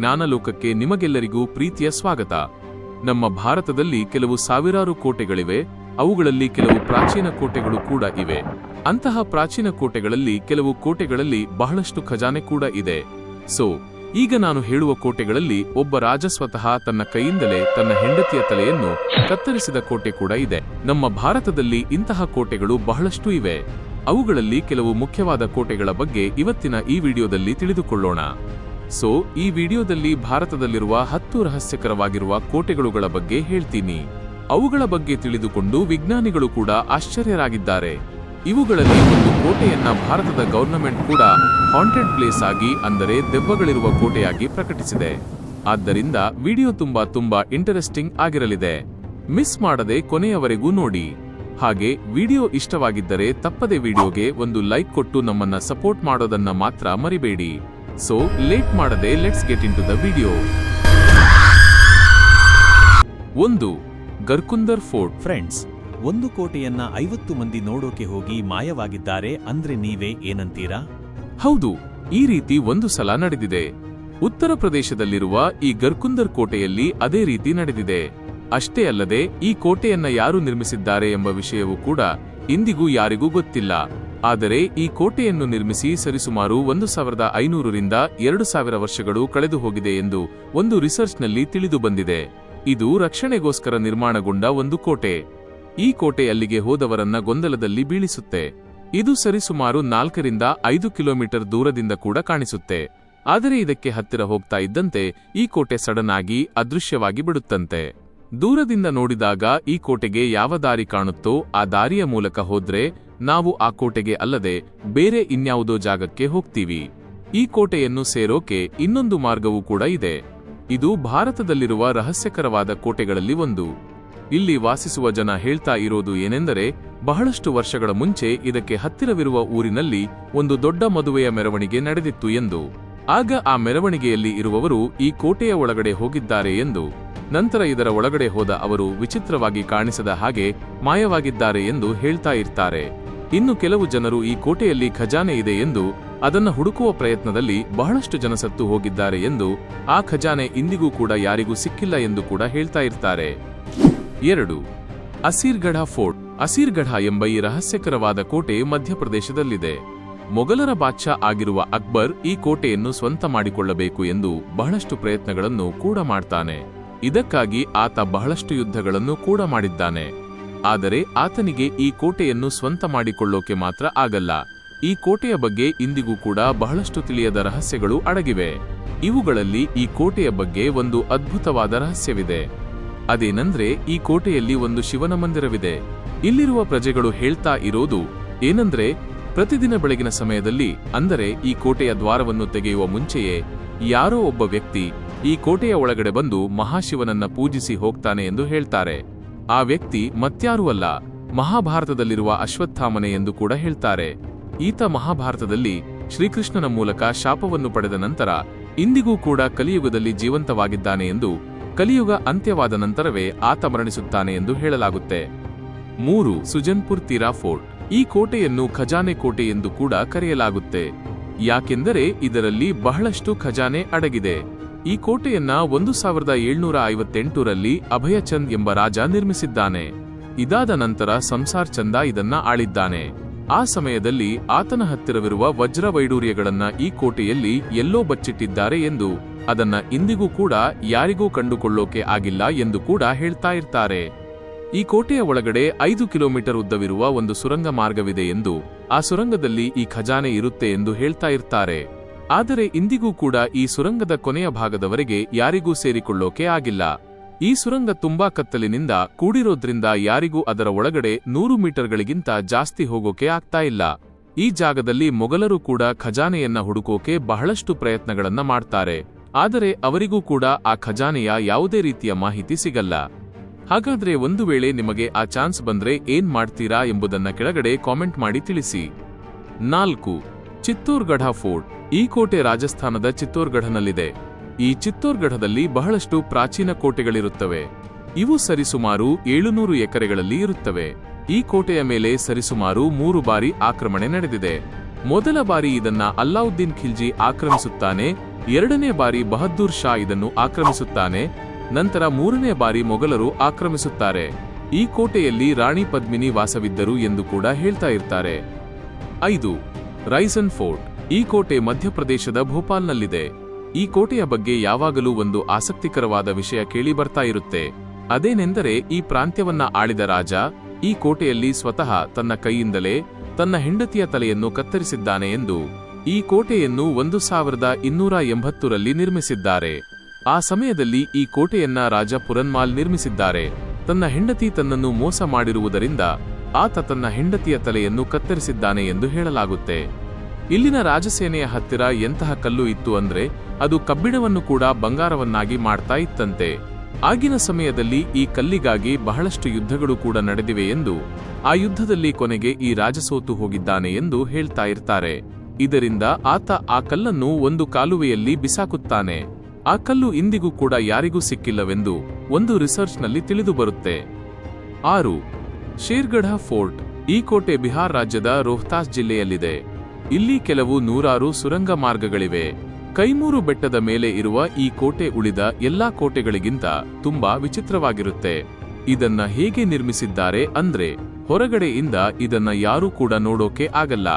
ಜ್ಞಾನಲೋಕಕ್ಕೆ ನಿಮಗೆಲ್ಲರಿಗೂ ಪ್ರೀತಿಯ ಸ್ವಾಗತ. ನಮ್ಮ ಭಾರತದಲ್ಲಿ ಕೆಲವು ಸಾವಿರಾರು ಕೋಟೆಗಳಿವೆ, ಅವುಗಳಲ್ಲಿ ಕೆಲವು ಪ್ರಾಚೀನ ಕೋಟೆಗಳು ಕೂಡ ಇವೆ. ಅಂತಹ ಪ್ರಾಚೀನ ಕೋಟೆಗಳಲ್ಲಿ ಕೆಲವು ಕೋಟೆಗಳಲ್ಲಿ ಬಹಳಷ್ಟು ಖಜಾನೆ ಕೂಡ ಇದೆ. ಸೊ, ಈಗ ನಾನು ಹೇಳುವ ಕೋಟೆಗಳಲ್ಲಿ ಒಬ್ಬ ರಾಜ ಸ್ವತಃ ತನ್ನ ಕೈಯಿಂದಲೇ ತನ್ನ ಹೆಂಡತಿಯ ತಲೆಯನ್ನು ಕತ್ತರಿಸಿದ ಕೋಟೆ ಕೂಡ ಇದೆ. ನಮ್ಮ ಭಾರತದಲ್ಲಿ ಇಂತಹ ಕೋಟೆಗಳು ಬಹಳಷ್ಟು ಇವೆ. ಅವುಗಳಲ್ಲಿ ಕೆಲವು ಮುಖ್ಯವಾದ ಕೋಟೆಗಳ ಬಗ್ಗೆ ಇವತ್ತಿನ ಈ ವಿಡಿಯೋದಲ್ಲಿ ತಿಳಿದುಕೊಳ್ಳೋಣ. ಸೊ, ಈ ವಿಡಿಯೋದಲ್ಲಿ ಭಾರತದಲ್ಲಿರುವ ಹತ್ತು ರಹಸ್ಯಕರವಾಗಿರುವ ಕೋಟೆಗಳುಗಳ ಬಗ್ಗೆ ಹೇಳ್ತೀನಿ. ಅವುಗಳ ಬಗ್ಗೆ ತಿಳಿದುಕೊಂಡು ವಿಜ್ಞಾನಿಗಳು ಕೂಡ ಆಶ್ಚರ್ಯರಾಗಿದ್ದಾರೆ. ಇವುಗಳಲ್ಲಿ ಒಂದು ಕೋಟೆಯನ್ನ ಭಾರತದ ಗವರ್ನಮೆಂಟ್ ಕೂಡ ಹಾಂಟೆಡ್ ಪ್ಲೇಸ್ ಆಗಿ, ಅಂದರೆ ದೆಬ್ಬಗಳಿರುವ ಕೋಟೆಯಾಗಿ ಪ್ರಕಟಿಸಿದೆ. ಆದ್ದರಿಂದ ವಿಡಿಯೋ ತುಂಬಾ ತುಂಬಾ ಇಂಟರೆಸ್ಟಿಂಗ್ ಆಗಿರಲಿದೆ. ಮಿಸ್ ಮಾಡದೆ ಕೊನೆಯವರೆಗೂ ನೋಡಿ. ಹಾಗೆ ವಿಡಿಯೋ ಇಷ್ಟವಾಗಿದ್ದರೆ ತಪ್ಪದೆ ವಿಡಿಯೋಗೆ ಒಂದು ಲೈಕ್ ಕೊಟ್ಟು ನಮ್ಮನ್ನ ಸಪೋರ್ಟ್ ಮಾಡೋದನ್ನ ಮಾತ್ರ ಮರಿಬೇಡಿ. ಸೊ ಲೇಟ್ ಮಾಡದೆ let's get into the video ಒಂದು ಗರ್ಕುಂದರ್ ಫೋರ್ಟ್. ಫ್ರೆಂಡ್ಸ್ ಒಂದು ಕೋಟೆಯನ್ನ ಐವತ್ತು ಮಂದಿ ನೋಡೋಕೆ ಹೋಗಿ ಮಾಯವಾಗಿದ್ದಾರೆ ಅಂದ್ರೆ ನೀವೇ ಏನಂತೀರಾ? ಹೌದು ಈ ರೀತಿ ಒಂದು ಸಲ ನಡೆದಿದೆ. ಉತ್ತರ ಪ್ರದೇಶದಲ್ಲಿರುವ ಈ ಗರ್ಕುಂದರ್ ಕೋಟೆಯಲ್ಲಿ ಅದೇ ರೀತಿ ನಡೆದಿದೆ. ಅಷ್ಟೇ ಅಲ್ಲದೆ ಈ ಕೋಟೆಯನ್ನ ಯಾರು ನಿರ್ಮಿಸಿದ್ದಾರೆ ಎಂಬ ವಿಷಯವೂ ಕೂಡ ಇಂದಿಗೂ ಯಾರಿಗೂ ಗೊತ್ತಿಲ್ಲ. ಆದರೆ ಈ ಕೋಟೆಯನ್ನು ನಿರ್ಮಿಸಿ ಸರಿಸುಮಾರು ಒಂದು ಸಾವಿರದ ಐನೂರರಿಂದ ಎರಡು ಸಾವಿರ ವರ್ಷಗಳು ಕಳೆದು ಹೋಗಿದೆ ಎಂದು ಒಂದು ರಿಸರ್ಚ್ನಲ್ಲಿ ತಿಳಿದು ಬಂದಿದೆ. ಇದು ರಕ್ಷಣೆಗೋಸ್ಕರ ನಿರ್ಮಾಣಗೊಂಡ ಒಂದು ಕೋಟೆ. ಈ ಕೋಟೆ ಅಲ್ಲಿಗೆ ಹೋದವರನ್ನ ಗೊಂದಲದಲ್ಲಿ ಬೀಳಿಸುತ್ತೆ. ಇದು ಸರಿಸುಮಾರು ನಾಲ್ಕರಿಂದ ಐದು ಕಿಲೋಮೀಟರ್ ದೂರದಿಂದ ಕೂಡ ಕಾಣಿಸುತ್ತೆ. ಆದರೆ ಇದಕ್ಕೆ ಹತ್ತಿರ ಹೋಗ್ತಾ ಇದ್ದಂತೆ ಈ ಕೋಟೆ ಸಡನ್ ಆಗಿ ಅದೃಶ್ಯವಾಗಿ ಬಿಡುತ್ತಂತೆ. ದೂರದಿಂದ ನೋಡಿದಾಗ ಈ ಕೋಟೆಗೆ ಯಾವ ದಾರಿ ಕಾಣುತ್ತೋ ಆ ದಾರಿಯ ಮೂಲಕ ಹೋದ್ರೆ ನಾವು ಆ ಕೋಟೆಗೆ ಅಲ್ಲದೆ ಬೇರೆ ಇನ್ಯಾವುದೋ ಜಾಗಕ್ಕೆ ಹೋಗ್ತೀವಿ. ಈ ಕೋಟೆಯನ್ನು ಸೇರೋಕೆ ಇನ್ನೊಂದು ಮಾರ್ಗವೂ ಕೂಡ ಇದೆ. ಇದು ಭಾರತದಲ್ಲಿರುವ ರಹಸ್ಯಕರವಾದ ಕೋಟೆಗಳಲ್ಲಿ ಒಂದು. ಇಲ್ಲಿ ವಾಸಿಸುವ ಜನ ಹೇಳ್ತಾ ಇರೋದು ಏನೆಂದರೆ, ಬಹಳಷ್ಟು ವರ್ಷಗಳ ಮುಂಚೆ ಇದಕ್ಕೆ ಹತ್ತಿರವಿರುವ ಊರಿನಲ್ಲಿ ಒಂದು ದೊಡ್ಡ ಮದುವೆಯ ಮೆರವಣಿಗೆ ನಡೆದಿತ್ತು ಎಂದು. ಆಗ ಆ ಮೆರವಣಿಗೆಯಲ್ಲಿ ಇರುವವರು ಈ ಕೋಟೆಯ ಒಳಗಡೆ ಹೋಗಿದ್ದಾರೆ ಎಂದು ನಂತರ ಇದರ ಒಳಗಡೆ ಹೋದ ಅವರು ವಿಚಿತ್ರವಾಗಿ ಕಾಣಿಸದ ಹಾಗೆ ಮಾಯವಾಗಿದ್ದಾರೆ ಎಂದು ಹೇಳ್ತಾ ಇರ್ತಾರೆ. ಇನ್ನು ಕೆಲವು ಜನರು ಈ ಕೋಟೆಯಲ್ಲಿ ಖಜಾನೆ ಇದೆ ಎಂದು ಅದನ್ನು ಹುಡುಕುವ ಪ್ರಯತ್ನದಲ್ಲಿ ಬಹಳಷ್ಟು ಜನ ಸತ್ತು ಹೋಗಿದ್ದಾರೆ ಎಂದು ಆ ಖಜಾನೆ ಇಂದಿಗೂ ಕೂಡ ಯಾರಿಗೂ ಸಿಕ್ಕಿಲ್ಲ ಎಂದು ಕೂಡ ಹೇಳ್ತಾ ಇರ್ತಾರೆ. ಎರಡು. ಅಸೀರ್ಗಢ ಫೋರ್ಟ್. ಅಸೀರ್ಗಢ ಎಂಬ ಈ ರಹಸ್ಯಕರವಾದ ಕೋಟೆ ಮಧ್ಯಪ್ರದೇಶದಲ್ಲಿದೆ. ಮೊಘಲರ ಬಾದ್ಶಾ ಆಗಿರುವ ಅಕ್ಬರ್ ಈ ಕೋಟೆಯನ್ನು ಸ್ವಂತ ಮಾಡಿಕೊಳ್ಳಬೇಕು ಎಂದು ಬಹಳಷ್ಟು ಪ್ರಯತ್ನಗಳನ್ನು ಕೂಡ ಮಾಡ್ತಾನೆ. ಇದಕ್ಕಾಗಿ ಆತ ಬಹಳಷ್ಟು ಯುದ್ಧಗಳನ್ನು ಕೂಡ ಮಾಡಿದ್ದಾನೆ. ಆದರೆ ಆತನಿಗೆ ಈ ಕೋಟೆಯನ್ನು ಸ್ವಂತ ಮಾಡಿಕೊಳ್ಳೋಕೆ ಮಾತ್ರ ಆಗಲ್ಲ. ಈ ಕೋಟೆಯ ಬಗ್ಗೆ ಇಂದಿಗೂ ಕೂಡ ಬಹಳಷ್ಟು ತಿಳಿಯದ ರಹಸ್ಯಗಳು ಅಡಗಿವೆ. ಇವುಗಳಲ್ಲಿ ಈ ಕೋಟೆಯ ಬಗ್ಗೆ ಒಂದು ಅದ್ಭುತವಾದ ರಹಸ್ಯವಿದೆ. ಅದೇನಂದ್ರೆ ಈ ಕೋಟೆಯಲ್ಲಿ ಒಂದು ಶಿವನ ಮಂದಿರವಿದೆ. ಇಲ್ಲಿರುವ ಪ್ರಜೆಗಳು ಹೇಳ್ತಾ ಇರೋದು ಏನಂದ್ರೆ, ಪ್ರತಿದಿನ ಬೆಳಗಿನ ಸಮಯದಲ್ಲಿ, ಅಂದರೆ ಈ ಕೋಟೆಯ ದ್ವಾರವನ್ನು ತೆಗೆಯುವ ಮುಂಚೆಯೇ ಯಾರೋ ಒಬ್ಬ ವ್ಯಕ್ತಿ ಈ ಕೋಟೆಯ ಒಳಗಡೆ ಬಂದು ಮಹಾಶಿವನನ್ನ ಪೂಜಿಸಿ ಹೋಗ್ತಾನೆ ಎಂದು ಹೇಳ್ತಾರೆ. ಆ ವ್ಯಕ್ತಿ ಮತ್ಯಾರೂ ಅಲ್ಲ, ಮಹಾಭಾರತದಲ್ಲಿರುವ ಅಶ್ವತ್ಥಾಮನೆ ಎಂದು ಕೂಡ ಹೇಳ್ತಾರೆ. ಈತ ಮಹಾಭಾರತದಲ್ಲಿ ಶ್ರೀಕೃಷ್ಣನ ಮೂಲಕ ಶಾಪವನ್ನು ಪಡೆದ ನಂತರ ಇಂದಿಗೂ ಕೂಡ ಕಲಿಯುಗದಲ್ಲಿ ಜೀವಂತವಾಗಿದ್ದಾನೆ ಎಂದು ಕಲಿಯುಗ ಅಂತ್ಯವಾದ ನಂತರವೇ ಆತ ಮರಣಿಸುತ್ತಾನೆ ಎಂದು ಹೇಳಲಾಗುತ್ತೆ. ಮೂರು, ಸುಜನ್ಪುರ್ ತೀರಾ ಫೋರ್ಟ್ ಈ ಕೋಟೆಯನ್ನು ಖಜಾನೆ ಕೋಟೆ ಎಂದು ಕೂಡ ಕರೆಯಲಾಗುತ್ತೆ. ಯಾಕೆಂದರೆ ಇದರಲ್ಲಿ ಬಹಳಷ್ಟು ಖಜಾನೆ ಅಡಗಿದೆ. ಈ ಕೋಟೆಯನ್ನ ಒಂದು ಸಾವಿರದ ಏಳ್ನೂರ ಐವತ್ತೆಂಟರಲ್ಲಿ ಅಭಯಚಂದ್ ಎಂಬ ರಾಜ ನಿರ್ಮಿಸಿದ್ದಾನೆ. ಇದಾದ ನಂತರ ಸಂಸಾರ್ ಚಂದ ಇದನ್ನ ಆಳಿದ್ದಾನೆ. ಆ ಸಮಯದಲ್ಲಿ ಆತನ ಹತ್ತಿರವಿರುವ ವಜ್ರ ವೈಡೂರ್ಯಗಳನ್ನ ಈ ಕೋಟೆಯಲ್ಲಿ ಎಲ್ಲೋ ಬಚ್ಚಿಟ್ಟಿದ್ದಾರೆ ಎಂದು, ಅದನ್ನ ಇಂದಿಗೂ ಕೂಡ ಯಾರಿಗೂ ಕಂಡುಕೊಳ್ಳೋಕೆ ಆಗಿಲ್ಲ ಎಂದು ಕೂಡ ಹೇಳ್ತಾ ಇರ್ತಾರೆ. ಈ ಕೋಟೆಯ ಒಳಗಡೆ ಐದು ಕಿಲೋಮೀಟರ್ ಉದ್ದವಿರುವ ಒಂದು ಸುರಂಗ ಮಾರ್ಗವಿದೆ ಎಂದು ಆ ಸುರಂಗದಲ್ಲಿ ಈ ಖಜಾನೆ ಇರುತ್ತೆ ಎಂದು ಹೇಳ್ತಾ ಇರ್ತಾರೆ. ಆದರೆ ಇಂದಿಗೂ ಕೂಡ ಈ ಸುರಂಗದ ಕೊನೆಯ ಭಾಗದವರೆಗೆ ಯಾರಿಗೂ ಸೇರಿಕೊಳ್ಳೋಕೆ ಆಗಿಲ್ಲ. ಈ ಸುರಂಗ ತುಂಬಾ ಕತ್ತಲಿನಿಂದ ಕೂಡಿರೋದ್ರಿಂದ ಯಾರಿಗೂ ಅದರ ಒಳಗಡೆ ನೂರು ಮೀಟರ್ಗಳಿಗಿಂತ ಜಾಸ್ತಿ ಹೋಗೋಕೆ ಆಗ್ತಾ ಇಲ್ಲ. ಈ ಜಾಗದಲ್ಲಿ ಮೊಘಲರು ಕೂಡ ಖಜಾನೆಯನ್ನ ಹುಡುಕೋಕೆ ಬಹಳಷ್ಟು ಪ್ರಯತ್ನಗಳನ್ನ ಮಾಡ್ತಾರೆ. ಆದರೆ ಅವರಿಗೂ ಕೂಡ ಆ ಖಜಾನೆಯ ಯಾವುದೇ ರೀತಿಯ ಮಾಹಿತಿ ಸಿಗಲ್ಲ. ಹಾಗಾದ್ರೆ ಒಂದು ವೇಳೆ ನಿಮಗೆ ಆ ಚಾನ್ಸ್ ಬಂದ್ರೆ ಏನ್ ಮಾಡ್ತೀರಾ ಎಂಬುದನ್ನ ಕೆಳಗಡೆ ಕಾಮೆಂಟ್ ಮಾಡಿ ತಿಳಿಸಿ. ನಾಲ್ಕು, ಚಿತ್ತೂರ್ಗಢ ಫೋರ್ಟ್, ಈ ಕೋಟೆ ರಾಜಸ್ಥಾನದ ಚಿತ್ತೋರ್ಗಢನಲ್ಲಿದೆ. ಈ ಚಿತ್ತೋರ್ಗಢದಲ್ಲಿ ಬಹಳಷ್ಟು ಪ್ರಾಚೀನ ಕೋಟೆಗಳಿರುತ್ತವೆ. ಇವು ಸರಿಸುಮಾರು ಏಳುನೂರು ಎಕರೆಗಳಲ್ಲಿ ಇರುತ್ತವೆ. ಈ ಕೋಟೆಯ ಮೇಲೆ ಸರಿಸುಮಾರು ಮೂರು ಬಾರಿ ಆಕ್ರಮಣೆ ನಡೆದಿದೆ. ಮೊದಲ ಬಾರಿ ಇದನ್ನ ಅಲ್ಲಾವುದ್ದೀನ್ ಖಿಲ್ಜಿ ಆಕ್ರಮಿಸುತ್ತಾನೆ, ಎರಡನೇ ಬಾರಿ ಬಹದ್ದೂರ್ ಶಾ ಇದನ್ನು ಆಕ್ರಮಿಸುತ್ತಾನೆ ನಂತರ ಮೂರನೇ ಬಾರಿ ಮೊಘಲರು ಆಕ್ರಮಿಸುತ್ತಾರೆ. ಈ ಕೋಟೆಯಲ್ಲಿ ರಾಣಿ ಪದ್ಮಿನಿ ವಾಸವಿದ್ದರು ಎಂದು ಕೂಡ ಹೇಳ್ತಾ ಇರ್ತಾರೆ. ಐದು, ರೈಸನ್ ಫೋರ್ಟ್. ಈ ಕೋಟೆ ಮಧ್ಯಪ್ರದೇಶದ ಭೋಪಾಲ್ನಲ್ಲಿದೆ. ಈ ಕೋಟೆಯ ಬಗ್ಗೆ ಯಾವಾಗಲೂ ಒಂದು ಆಸಕ್ತಿಕರವಾದ ವಿಷಯ ಕೇಳಿ ಬರ್ತಾ ಇರುತ್ತೆ. ಅದೇನೆಂದರೆ, ಈ ಪ್ರಾಂತ್ಯವನ್ನ ಆಳಿದ ರಾಜ, ಈ ಕೋಟೆಯಲ್ಲಿ ಸ್ವತಃ ತನ್ನ ಕೈಯಿಂದಲೇ ತನ್ನ ಹೆಂಡತಿಯ ತಲೆಯನ್ನು ಕತ್ತರಿಸಿದ್ದಾನೆ ಎಂದು ಈ ಕೋಟೆಯನ್ನು ಒಂದು ಸಾವಿರದ ಇನ್ನೂರ ಎಂಬತ್ತರಲ್ಲಿ ನಿರ್ಮಿಸಿದ್ದಾರೆ. ಆ ಸಮಯದಲ್ಲಿ ಈ ಕೋಟೆಯನ್ನ ರಾಜ ಪುರನ್ಮಾಲ್ ನಿರ್ಮಿಸಿದ್ದಾರೆ. ತನ್ನ ಹೆಂಡತಿ ತನ್ನನ್ನು ಮೋಸ ಮಾಡಿರುವುದರಿಂದ ಆತ ತನ್ನ ಹೆಂಡತಿಯ ತಲೆಯನ್ನು ಕತ್ತರಿಸಿದ್ದಾನೆ ಎಂದು ಹೇಳಲಾಗುತ್ತೆ. ಇಲ್ಲಿನ ರಾಜಸೇನೆಯ ಹತ್ತಿರ ಎಂತಹ ಕಲ್ಲು ಇತ್ತು ಅಂದ್ರೆ ಅದು ಕಬ್ಬಿಣವನ್ನು ಕೂಡ ಬಂಗಾರವನ್ನಾಗಿ ಮಾಡ್ತಾ ಇತ್ತಂತೆ. ಆಗಿನ ಸಮಯದಲ್ಲಿ ಈ ಕಲ್ಲಿಗಾಗಿ ಬಹಳಷ್ಟು ಯುದ್ಧಗಳು ಕೂಡ ನಡೆದಿವೆ ಎಂದು ಆ ಯುದ್ಧದಲ್ಲಿ ಕೊನೆಗೆ ಈ ರಾಜ ಸೋತು ಹೋಗಿದ್ದಾನೆ ಎಂದು ಹೇಳ್ತಾ ಇರ್ತಾರೆ. ಇದರಿಂದ ಆತ ಆ ಕಲ್ಲನ್ನು ಒಂದು ಕಾಲುವೆಯಲ್ಲಿ ಬಿಸಾಕುತ್ತಾನೆ. ಆ ಕಲ್ಲು ಇಂದಿಗೂ ಕೂಡ ಯಾರಿಗೂ ಸಿಕ್ಕಿಲ್ಲವೆಂದು ಒಂದು ರಿಸರ್ಚ್ನಲ್ಲಿ ತಿಳಿದು ಬರುತ್ತೆ. ಆರು, ಶೇರ್ಗಢ ಫೋರ್ಟ್, ಈ ಕೋಟೆ ಬಿಹಾರ್ ರಾಜ್ಯದ ರೋಹ್ತಾಸ್ ಜಿಲ್ಲೆಯಲ್ಲಿದೆ. ಇಲ್ಲಿ ಕೆಲವು ನೂರಾರು ಸುರಂಗ ಮಾರ್ಗಗಳಿವೆ. ಕೈಮೂರು ಬೆಟ್ಟದ ಮೇಲೆ ಇರುವ ಈ ಕೋಟೆ ಉಳಿದ ಎಲ್ಲಾ ಕೋಟೆಗಳಿಗಿಂತ ತುಂಬಾ ವಿಚಿತ್ರವಾಗಿರುತ್ತೆ. ಇದನ್ನ ಹೇಗೆ ನಿರ್ಮಿಸಿದ್ದಾರೆ ಅಂದ್ರೆ, ಹೊರಗಡೆಯಿಂದ ಇದನ್ನ ಯಾರೂ ಕೂಡ ನೋಡೋಕೆ ಆಗಲ್ಲ.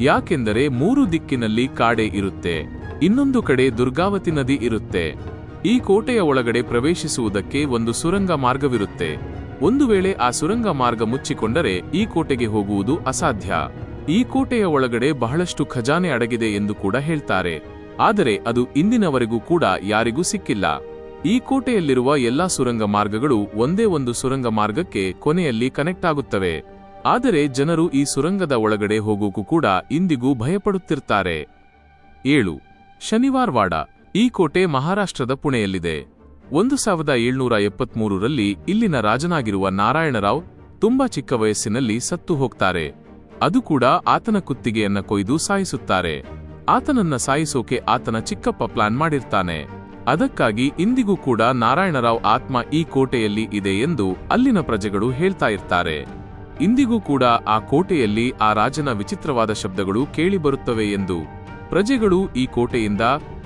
ಯಾಕೆಂದರೆ ಮೂರು ದಿಕ್ಕಿನಲ್ಲಿ ಕಾಡೆ ಇರುತ್ತೆ. ಇನ್ನೊಂದು ಕಡೆ ದುರ್ಗಾವತಿ ನದಿ ಇರುತ್ತೆ. ಈ ಕೋಟೆಯ ಒಳಗಡೆ ಪ್ರವೇಶಿಸುವುದಕ್ಕೆ ಒಂದು ಸುರಂಗ ಮಾರ್ಗವಿರುತ್ತೆ. ಒಂದು ವೇಳೆ ಆ ಸುರಂಗ ಮಾರ್ಗ ಮುಚ್ಚಿಕೊಂಡರೆ ಈ ಕೋಟೆಗೆ ಹೋಗುವುದು ಅಸಾಧ್ಯ. ಈ ಕೋಟೆಯ ಒಳಗಡೆ ಬಹಳಷ್ಟು ಖಜಾನೆ ಅಡಗಿದೆ ಎಂದು ಕೂಡ ಹೇಳ್ತಾರೆ. ಆದರೆ ಅದು ಇಂದಿನವರೆಗೂ ಕೂಡ ಯಾರಿಗೂ ಸಿಕ್ಕಿಲ್ಲ. ಈ ಕೋಟೆಯಲ್ಲಿರುವ ಎಲ್ಲಾ ಸುರಂಗ ಮಾರ್ಗಗಳು ಒಂದೇ ಒಂದು ಸುರಂಗ ಮಾರ್ಗಕ್ಕೆ ಕೊನೆಯಲ್ಲಿ ಕನೆಕ್ಟ್ ಆಗುತ್ತವೆ. ಆದರೆ ಜನರು ಈ ಸುರಂಗದ ಒಳಗಡೆ ಹೋಗೋಕು ಕೂಡ ಇಂದಿಗೂ ಭಯಪಡುತ್ತಿರ್ತಾರೆ. ಏಳು. ಶನಿವಾರ್ವಾಡ, ಈ ಕೋಟೆ ಮಹಾರಾಷ್ಟ್ರದ ಪುಣೆಯಲ್ಲಿದೆ. ಒಂದು ಸಾವಿರದ ಏಳ್ನೂರ ಎಪ್ಪತ್ಮೂರರಲ್ಲಿ ಇಲ್ಲಿನ ರಾಜನಾಗಿರುವ ನಾರಾಯಣರಾವ್ ತುಂಬಾ ಚಿಕ್ಕ ವಯಸ್ಸಿನಲ್ಲಿ ಸತ್ತು ಹೋಗ್ತಾರೆ. ಅದು ಕೂಡ ಆತನ ಕುತ್ತಿಗೆಯನ್ನ ಕೊಯ್ದು ಸಾಯಿಸುತ್ತಾರೆ. ಆತನನ್ನ ಸಾಯಿಸೋಕೆ ಆತನ ಚಿಕ್ಕಪ್ಪ ಪ್ಲಾನ್ ಮಾಡಿರ್ತಾನೆ. ಅದಕ್ಕಾಗಿ ಇಂದಿಗೂ ಕೂಡ ನಾರಾಯಣರಾವ್ ಆತ್ಮ ಈ ಕೋಟೆಯಲ್ಲಿ ಇದೆ ಎಂದು ಅಲ್ಲಿನ ಪ್ರಜೆಗಳು ಹೇಳ್ತಾ ಇರ್ತಾರೆ. ಇಂದಿಗೂ ಕೂಡ ಆ ಕೋಟೆಯಲ್ಲಿ ಆ ರಾಜನ ವಿಚಿತ್ರವಾದ ಶಬ್ದಗಳು ಕೇಳಿಬರುತ್ತವೆ ಎಂದು ಪ್ರಜೆಗಳು ಈ ಕೋಟೆಯಿಂದ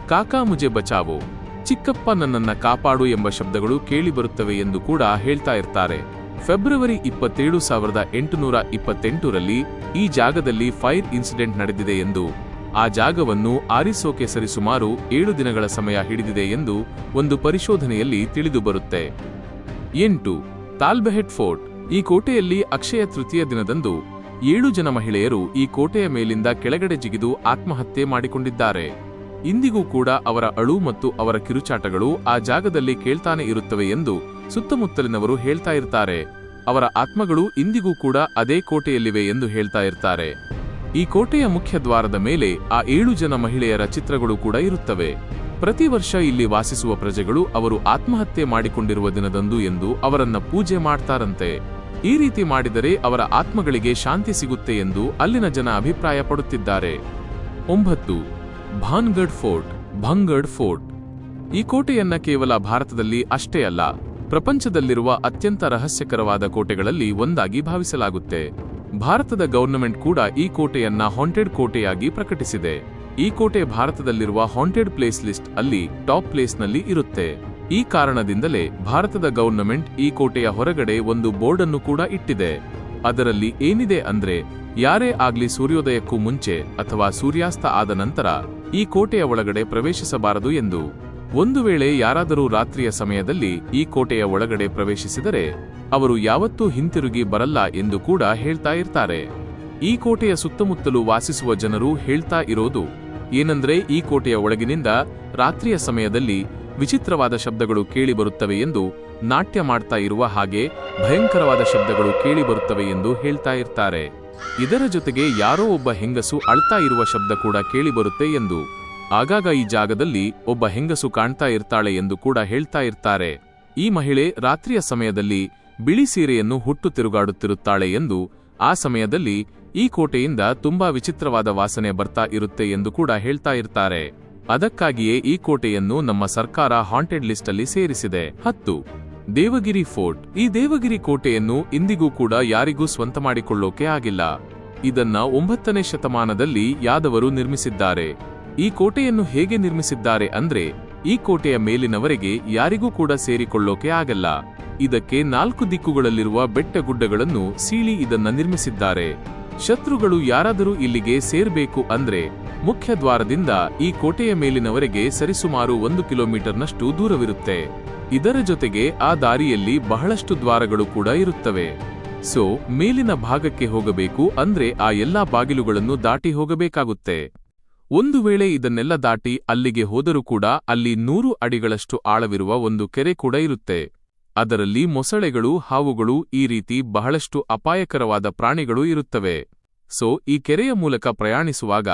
ಕಾಕಾಮುಜೆ ಬಚಾವೋ, ಚಿಕ್ಕಪ್ಪ ನನ್ನನ್ನ ಕಾಪಾಡು ಎಂಬ ಶಬ್ದಗಳು ಕೇಳಿಬರುತ್ತವೆ ಎಂದು ಕೂಡ ಹೇಳ್ತಾ ಇರ್ತಾರೆ. ಫೆಬ್ರವರಿ ಇಪ್ಪತ್ತೇಳು ಸಾವಿರದ ಎಂಟುನೂರ ಇಪ್ಪತ್ತೆಂಟರಲ್ಲಿ ಈ ಜಾಗದಲ್ಲಿ ಫೈರ್ ಇನ್ಸಿಡೆಂಟ್ ನಡೆದಿದೆ ಎಂದು, ಆ ಜಾಗವನ್ನು ಆರಿಸೋಕೆ ಸರಿಸುಮಾರು ಏಳು ದಿನಗಳ ಸಮಯ ಹಿಡಿದಿದೆ ಎಂದು ಒಂದು ಪರಿಶೋಧನೆಯಲ್ಲಿ ತಿಳಿದುಬರುತ್ತೆ ಎಂಟು, ತಾಲ್ಬೆಹೆಟ್ ಫೋರ್ಟ್ ಈ ಕೋಟೆಯಲ್ಲಿ ಅಕ್ಷಯ ತೃತೀಯ ದಿನದಂದು ಏಳು ಜನ ಮಹಿಳೆಯರು ಈ ಕೋಟೆಯ ಮೇಲಿಂದ ಕೆಳಗಡೆ ಜಿಗಿದು ಆತ್ಮಹತ್ಯೆ ಮಾಡಿಕೊಂಡಿದ್ದಾರೆ. ಇಂದಿಗೂ ಕೂಡ ಅವರ ಅಳು ಮತ್ತು ಅವರ ಕಿರುಚಾಟಗಳು ಆ ಜಾಗದಲ್ಲಿ ಕೇಳ್ತಾನೆ ಇರುತ್ತವೆ ಎಂದು ಸುತ್ತಮುತ್ತಲಿನವರು ಹೇಳ್ತಾ ಇರ್ತಾರೆ. ಅವರ ಆತ್ಮಗಳು ಇಂದಿಗೂ ಕೂಡ ಅದೇ ಕೋಟೆಯಲ್ಲಿವೆ ಎಂದು ಹೇಳ್ತಾ ಇರ್ತಾರೆ. ಈ ಕೋಟೆಯ ಮುಖ್ಯ ದ್ವಾರದ ಮೇಲೆ ಆ ಏಳು ಜನ ಮಹಿಳೆಯರ ಚಿತ್ರಗಳು ಕೂಡ ಇರುತ್ತವೆ. ಪ್ರತಿ ವರ್ಷ ಇಲ್ಲಿ ವಾಸಿಸುವ ಪ್ರಜೆಗಳು ಅವರು ಆತ್ಮಹತ್ಯೆ ಮಾಡಿಕೊಂಡಿರುವ ದಿನದಂದು ಎಂದು ಅವರನ್ನ ಪೂಜೆ ಮಾಡ್ತಾರಂತೆ. ಈ ರೀತಿ ಮಾಡಿದರೆ ಅವರ ಆತ್ಮಗಳಿಗೆ ಶಾಂತಿ ಸಿಗುತ್ತೆ ಎಂದು ಅಲ್ಲಿನ ಜನ ಅಭಿಪ್ರಾಯ ಪಡುತ್ತಿದ್ದಾರೆ ಒಂಬತ್ತು ಭಾನ್ಗಢ್ ಫೋರ್ಟ್, ಭಂಗಡ್ ಫೋರ್ಟ್. ಈ ಕೋಟೆಯನ್ನ ಕೇವಲ ಭಾರತದಲ್ಲಿ ಅಷ್ಟೇ ಅಲ್ಲ, ಪ್ರಪಂಚದಲ್ಲಿರುವ ಅತ್ಯಂತ ರಹಸ್ಯಕರವಾದ ಕೋಟೆಗಳಲ್ಲಿ ಒಂದಾಗಿ ಭಾವಿಸಲಾಗುತ್ತೆ. ಭಾರತದ ಗವರ್ನಮೆಂಟ್ ಕೂಡ ಈ ಕೋಟೆಯನ್ನ ಹಾಂಟೆಡ್ ಕೋಟೆಯಾಗಿ ಪ್ರಕಟಿಸಿದೆ. ಈ ಕೋಟೆ ಭಾರತದಲ್ಲಿರುವ ಹಾಂಟೆಡ್ ಪ್ಲೇಸ್ ಲಿಸ್ಟ್ ಅಲ್ಲಿ ಟಾಪ್ ಪ್ಲೇಸ್ನಲ್ಲಿ ಇರುತ್ತೆ. ಈ ಕಾರಣದಿಂದಲೇ ಭಾರತದ ಗವರ್ನಮೆಂಟ್ ಈ ಕೋಟೆಯ ಹೊರಗಡೆ ಒಂದು ಬೋರ್ಡ್ ಅನ್ನು ಕೂಡ ಇಟ್ಟಿದೆ. ಅದರಲ್ಲಿ ಏನಿದೆ ಅಂದ್ರೆ, ಯಾರೇ ಆಗ್ಲಿ ಸೂರ್ಯೋದಯಕ್ಕೂ ಮುಂಚೆ ಅಥವಾ ಸೂರ್ಯಾಸ್ತ ಆದ ನಂತರ ಈ ಕೋಟೆಯ ಒಳಗಡೆ ಪ್ರವೇಶಿಸಬಾರದು ಎಂದು. ಒಂದು ವೇಳೆ ಯಾರಾದರೂ ರಾತ್ರಿಯ ಸಮಯದಲ್ಲಿ ಈ ಕೋಟೆಯ ಒಳಗಡೆ ಪ್ರವೇಶಿಸಿದರೆ, ಅವರು ಯಾವತ್ತೂ ಹಿಂತಿರುಗಿ ಬರಲ್ಲ ಎಂದು ಕೂಡ ಹೇಳ್ತಾ ಇರ್ತಾರೆ. ಈ ಕೋಟೆಯ ಸುತ್ತಮುತ್ತಲು ವಾಸಿಸುವ ಜನರು ಹೇಳ್ತಾ ಇರೋದು, ಏನಂದ್ರೆ ಈ ಕೋಟೆಯ ಒಳಗಿನಿಂದ ರಾತ್ರಿಯ ಸಮಯದಲ್ಲಿ ವಿಚಿತ್ರವಾದ ಶಬ್ದಗಳು ಕೇಳಿಬರುತ್ತವೆ ಎಂದು ನಾಟ್ಯ ಮಾಡ್ತಾ ಇರುವ ಹಾಗೆ ಭಯಂಕರವಾದ ಶಬ್ದಗಳು ಕೇಳಿಬರುತ್ತವೆ ಎಂದು ಹೇಳ್ತಾ ಇರ್ತಾರೆ. ಇದರ ಜೊತೆಗೆ ಯಾರೋ ಒಬ್ಬ ಹೆಂಗಸು ಅಳ್ತಾ ಇರುವ ಶಬ್ದ ಕೂಡ ಕೇಳಿಬರುತ್ತೆ ಎಂದು. ಆಗಾಗ ಈ ಜಾಗದಲ್ಲಿ ಒಬ್ಬ ಹೆಂಗಸು ಕಾಣ್ತಾ ಇರ್ತಾಳೆ ಎಂದು ಕೂಡ ಹೇಳ್ತಾ ಇರ್ತಾರೆ. ಈ ಮಹಿಳೆ ರಾತ್ರಿಯ ಸಮಯದಲ್ಲಿ ಬಿಳಿ ಸೀರೆಯನ್ನು ಹುಟ್ಟು ತಿರುಗಾಡುತ್ತಿರುತ್ತಾಳೆ ಎಂದು ಆ ಸಮಯದಲ್ಲಿ ಈ ಕೋಟೆಯಿಂದ ತುಂಬಾ ವಿಚಿತ್ರವಾದ ವಾಸನೆ ಬರ್ತಾ ಇರುತ್ತೆ ಎಂದು ಕೂಡ ಹೇಳ್ತಾ ಇರ್ತಾರೆ. ಅದಕ್ಕಾಗಿಯೇ ಈ ಕೋಟೆಯನ್ನು ನಮ್ಮ ಸರ್ಕಾರ ಹಾಂಟೆಡ್ ಲಿಸ್ಟ್ ಅಲ್ಲಿ ಸೇರಿಸಿದೆ. ಹತ್ತು. ದೇವಗಿರಿ ಫೋರ್ಟ್. ಈ ದೇವಗಿರಿ ಕೋಟೆಯನ್ನು ಇಂದಿಗೂ ಕೂಡ ಯಾರಿಗೂ ಸ್ವಂತ ಮಾಡಿಕೊಳ್ಳೋಕೆ ಆಗಿಲ್ಲ. ಇದನ್ನ ಒಂಬತ್ತನೇ ಶತಮಾನದಲ್ಲಿ ಯಾದವರು ನಿರ್ಮಿಸಿದ್ದಾರೆ. ಈ ಕೋಟೆಯನ್ನು ಹೇಗೆ ನಿರ್ಮಿಸಿದ್ದಾರೆ ಅಂದ್ರೆ, ಈ ಕೋಟೆಯ ಮೇಲಿನವರೆಗೆ ಯಾರಿಗೂ ಕೂಡ ಸೇರಿಕೊಳ್ಳೋಕೆ ಆಗಲ್ಲ. ಇದಕ್ಕೆ ನಾಲ್ಕು ದಿಕ್ಕುಗಳಲ್ಲಿರುವ ಬೆಟ್ಟಗುಡ್ಡಗಳನ್ನು ಸೀಳಿ ಇದನ್ನ ನಿರ್ಮಿಸಿದ್ದಾರೆ. ಶತ್ರುಗಳು ಯಾರಾದರೂ ಇಲ್ಲಿಗೆ ಸೇರ್ಬೇಕು ಅಂದ್ರೆ ಮುಖ್ಯ ದ್ವಾರದಿಂದ ಈ ಕೋಟೆಯ ಮೇಲಿನವರೆಗೆ ಸರಿಸುಮಾರು ಒಂದು ಕಿಲೋಮೀಟರ್ನಷ್ಟು ದೂರವಿರುತ್ತೆ. ಇದರ ಜೊತೆಗೆ ಆ ದಾರಿಯಲ್ಲಿ ಬಹಳಷ್ಟು ದ್ವಾರಗಳು ಕೂಡ ಇರುತ್ತವೆ. ಸೊ, ಮೇಲಿನ ಭಾಗಕ್ಕೆ ಹೋಗಬೇಕು ಅಂದ್ರೆ ಆ ಎಲ್ಲಾ ಬಾಗಿಲುಗಳನ್ನು ದಾಟಿ ಹೋಗಬೇಕಾಗುತ್ತೆ. ಒಂದು ವೇಳೆ ಇದನ್ನೆಲ್ಲ ದಾಟಿ ಅಲ್ಲಿಗೆ ಹೋದರೂ ಕೂಡ ಅಲ್ಲಿ ನೂರು ಅಡಿಗಳಷ್ಟು ಆಳವಿರುವ ಒಂದು ಕೆರೆ ಕೂಡ ಇರುತ್ತೆ. ಅದರಲ್ಲಿ ಮೊಸಳೆಗಳು, ಹಾವುಗಳು ಈ ರೀತಿ ಬಹಳಷ್ಟು ಅಪಾಯಕರವಾದ ಪ್ರಾಣಿಗಳು ಇರುತ್ತವೆ. ಸೊ, ಈ ಕೆರೆಯ ಮೂಲಕ ಪ್ರಯಾಣಿಸುವಾಗ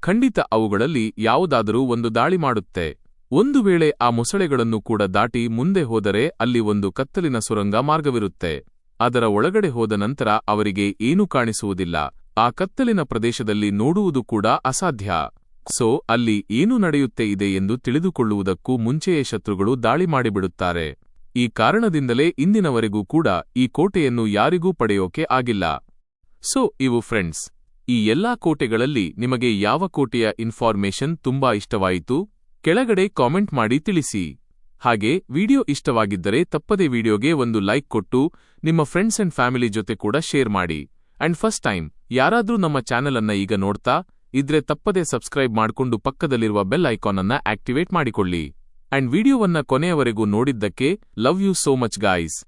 ಖಂಡಿತ ಅವುಗಳಲ್ಲಿ ಯಾವುದಾದರೂ ಒಂದು ದಾಳಿ ಮಾಡುತ್ತೆ. ಒಂದು ವೇಳೆ ಆ ಮೊಸಳೆಗಳನ್ನು ಕೂಡ ದಾಟಿ ಮುಂದೆ ಹೋದರೆ ಅಲ್ಲಿ ಒಂದು ಕತ್ತಲಿನ ಸುರಂಗ ಮಾರ್ಗವಿರುತ್ತೆ. ಅದರ ಒಳಗಡೆ ಹೋದ ನಂತರ ಅವರಿಗೆ ಏನೂ ಕಾಣಿಸುವುದಿಲ್ಲ. ಆ ಕತ್ತಲಿನ ಪ್ರದೇಶದಲ್ಲಿ ನೋಡುವುದು ಕೂಡ ಅಸಾಧ್ಯ. ಸೊ, ಅಲ್ಲಿ ಏನು ನಡೆಯುತ್ತೆ ಇದೆ ಎಂದು ತಿಳಿದುಕೊಳ್ಳುವುದಕ್ಕೂ ಮುಂಚೆಯೇ ಶತ್ರುಗಳು ದಾಳಿ ಮಾಡಿಬಿಡುತ್ತಾರೆ. ಈ ಕಾರಣದಿಂದಲೇ ಇಂದಿನವರೆಗೂ ಕೂಡ ಈ ಕೋಟೆಯನ್ನು ಯಾರಿಗೂ ಪಡೆಯೋಕೆ ಆಗಿಲ್ಲ. ಸೊ, ಇವು ಫ್ರೆಂಡ್ಸ್ ಈ ಎಲ್ಲಾ ಕೋಟೆಗಳಲ್ಲಿ ನಿಮಗೆ ಯಾವ ಕೋಟೆಯ ಇನ್ಫಾರ್ಮೇಷನ್ ತುಂಬಾ ಇಷ್ಟವಾಯಿತು, ಕೆಳಗಡೆ ಕಾಮೆಂಟ್ ಮಾಡಿ ತಿಳಿಸಿ. ಹಾಗೆ, ವಿಡಿಯೋ ಇಷ್ಟವಾಗಿದ್ದರೆ ತಪ್ಪದೆ ವಿಡಿಯೋಗೆ ಒಂದು ಲೈಕ್ ಕೊಟ್ಟು, ನಿಮ್ಮ ಫ್ರೆಂಡ್ಸ್ ಅಂಡ್ ಫ್ಯಾಮಿಲಿ ಜೊತೆ ಕೂಡ ಶೇರ್ ಮಾಡಿ. ಅಂಡ್ ಫಸ್ಟ್ ಟೈಮ್, ಯಾರಾದ್ರೂ ನಮ್ಮ ಚಾನೆಲ್ ಅನ್ನ ಈಗ ನೋಡ್ತಾ, ಇದ್ರೆ ತಪ್ಪದೆ ಸಬ್ಸ್ಕ್ರೈಬ್ ಮಾಡ್ಕೊಂಡು ಪಕ್ಕದಲ್ಲಿರುವ ಬೆಲ್ ಐಕಾನ್ ಅನ್ನ ಆಕ್ಟಿವೇಟ್ ಮಾಡಿಕೊಳ್ಳಿ. ಅಂಡ್ ವಿಡಿಯೋವನ್ನ ಕೊನೆಯವರೆಗೂ ನೋಡಿದ್ದಕ್ಕೆ, love you so much guys.